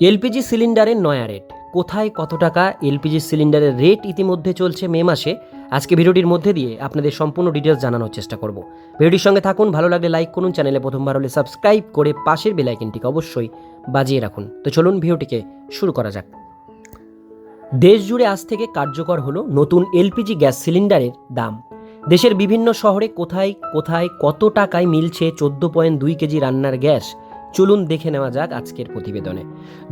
LPG সিলিন্ডারের নয়া rate. কোথায় কত টাকা এলপিজি সিলিন্ডারের রেট ইতিমধ্যে চলছে মে মাসে? আজকে ভিডিওটির মধ্যে দিয়ে আপনাদের সম্পূর্ণ ডিটেলস জানানোর চেষ্টা করব। ভিডিওটির সঙ্গে থাকুন, ভালো লাগলে লাইক করুন, চ্যানেলে প্রথমবার হলে সাবস্ক্রাইব করে পাশের বেলাইকনটিকে অবশ্যই বাজিয়ে রাখুন। তো চলুন ভিডিওটিকে শুরু করা যাক। দেশ জুড়ে আজ থেকে কার্যকর হলো নতুন এলপিজি গ্যাস সিলিন্ডারের দাম। দেশের বিভিন্ন শহরে কোথায় কোথায় কত টাকায় মিলছে চোদ্দ পয়েন্ট দুই কেজি রান্নার গ্যাস? চলুন দেখে নেওয়া যাক আজকের প্রতিবেদনে।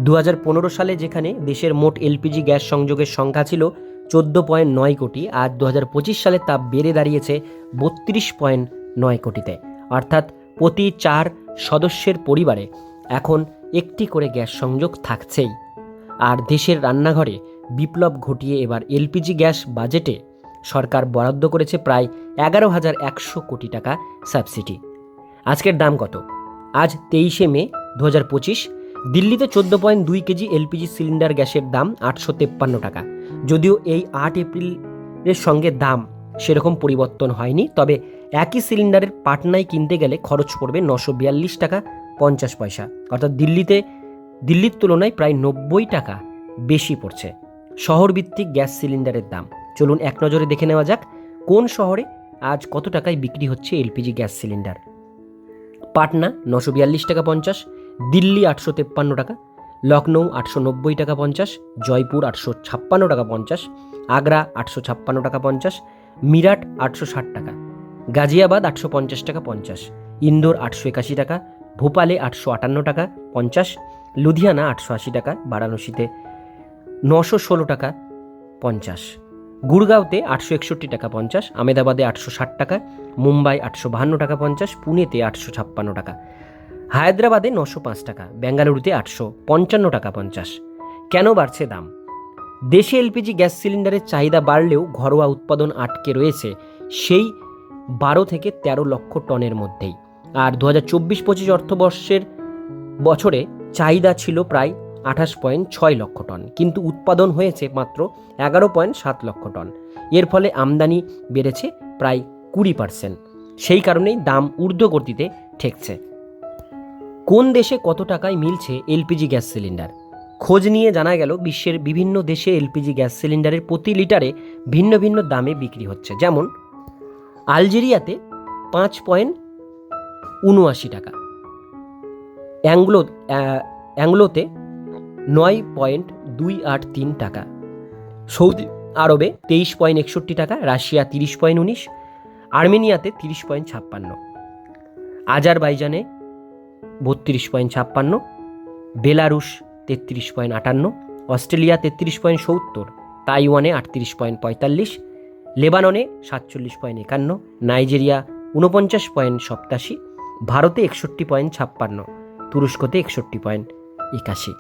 দু হাজার পনেরো সালে যেখানে দেশের মোট এলপিজি গ্যাস সংযোগের সংখ্যা ছিল চোদ্দ পয়েন্ট নয় কোটি, আর দু হাজার পঁচিশ সালে তা বেড়ে দাঁড়িয়েছে বত্রিশ পয়েন্ট নয় কোটিতে। অর্থাৎ প্রতি চার সদস্যের পরিবারে এখন একটি করে গ্যাস সংযোগ থাকছেই। আর দেশের রান্নাঘরে বিপ্লব ঘটিয়ে এবার এলপিজি গ্যাস বাজেটে সরকার বরাদ্দ করেছে প্রায় এগারো হাজার একশো কোটি টাকা সাবসিডি। আজকের দাম কত? আজ তেইশে মে দু হাজার পঁচিশ। দিল্লিতে চোদ্দ পয়েন্ট দুই কেজি এলপিজি সিলিন্ডার গ্যাসের দাম আটশো তেপ্পান্ন টাকা। যদিও এই আট এপ্রিলের সঙ্গে দাম সেরকম পরিবর্তন হয়নি, তবে একই সিলিন্ডারের পাটনায় কিনতে গেলে খরচ পড়বে নশো বিয়াল্লিশ টাকা পঞ্চাশ পয়সা। অর্থাৎ দিল্লিতে, দিল্লির তুলনায় প্রায় নব্বই টাকা বেশি পড়ছে শহরভিত্তিক গ্যাস সিলিন্ডারের দাম। চলুন এক নজরে দেখে নেওয়া যাক কোন শহরে আজ কত টাকায় বিক্রি হচ্ছে এলপিজি গ্যাস সিলিন্ডার। পাটনা নশো বিয়াল্লিশ টাকা পঞ্চাশ, দিল্লি আটশো তেপ্পান্ন টাকা লখনৌ আটশো নব্বই টাকা পঞ্চাশ, জয়পুর আটশো ছাপ্পান্ন টাকা পঞ্চাশ, আগ্রা আটশো ছাপ্পান্ন টাকা পঞ্চাশ, মিরাট আটশো ষাট টাকা, গাজিয়াবাদ আটশো পঞ্চাশ টাকা পঞ্চাশ, ইন্দোর আটশো একাশি টাকা, ভোপালে আটশো আটান্ন টাকা পঞ্চাশ, লুধিয়ানা আটশো আশি টাকা, বারাণসীতে নশো ষোলো টাকা পঞ্চাশ। গুড়গাঁওতে আটশো একষট্টি টাকা পঞ্চাশ, আমেদাবাদে আটশো ষাট টাকা, মুম্বাই আটশো বাহান্ন টাকা পঞ্চাশ, পুনেতে আটশো ছাপ্পান্ন টাকা। হায়দ্রাবাদে নশো পাঁচ টাকা, বেঙ্গালুরুতে আটশো পঞ্চান্ন টাকা পঞ্চাশ। কেন বাড়ছে দাম? দেশে এলপিজি গ্যাস সিলিন্ডারের চাহিদা বাড়লেও ঘরোয়া উৎপাদন আটকে রয়েছে সেই বারো থেকে ১৩ লক্ষ টনের মধ্যেই। আর দু হাজার চব্বিশ পঁচিশ অর্থবর্ষের বছরে চাহিদা ছিল প্রায় আঠাশ পয়েন্ট ছয় লক্ষ টন, কিন্তু উৎপাদন হয়েছে মাত্র এগারো পয়েন্ট সাত লক্ষ টন। এর ফলে আমদানি বেড়েছে প্রায় কুড়ি পার্সেন্ট। সেই কারণেই দাম ঊর্ধ্বগতিতে ঠেকছে। কোন দেশে কত টাকায় মিলছে এলপিজি গ্যাস সিলিন্ডার? খোঁজ নিয়ে জানা গেল, বিশ্বের বিভিন্ন দেশে এলপিজি গ্যাস সিলিন্ডারের প্রতি লিটারে ভিন্ন ভিন্ন দামে বিক্রি হচ্ছে। যেমন, আলজেরিয়াতে পাঁচ পয়েন্ট উনআশি টাকা, অ্যাংলো অ্যাংলোতে নয় পয়েন্ট দুই আট তিন টাকা। সৌদি আরবে তেইশ পয়েন্ট একষট্টি টাকা, রাশিয়া তিরিশ পয়েন্ট উনিশ, আর্মেনিয়াতে তিরিশ পয়েন্ট ছাপ্পান্ন, আজারবাইজানে বত্রিশ পয়েন্ট ছাপ্পান্ন, বেলারুশ তেত্রিশ পয়েন্ট আটান্ন, অস্ট্রেলিয়া তেত্রিশ পয়েন্ট সত্তর, তাইওয়ানে আটত্রিশ পয়েন্ট পঁয়তাল্লিশ, লেবাননে সাতচল্লিশ পয়েন্ট একান্ন, নাইজেরিয়া ঊনপঞ্চাশ পয়েন্ট সপ্তাশি, ভারতে একষট্টি পয়েন্ট ছাপ্পান্ন, তুরস্কতে একষট্টি পয়েন্ট একাশি।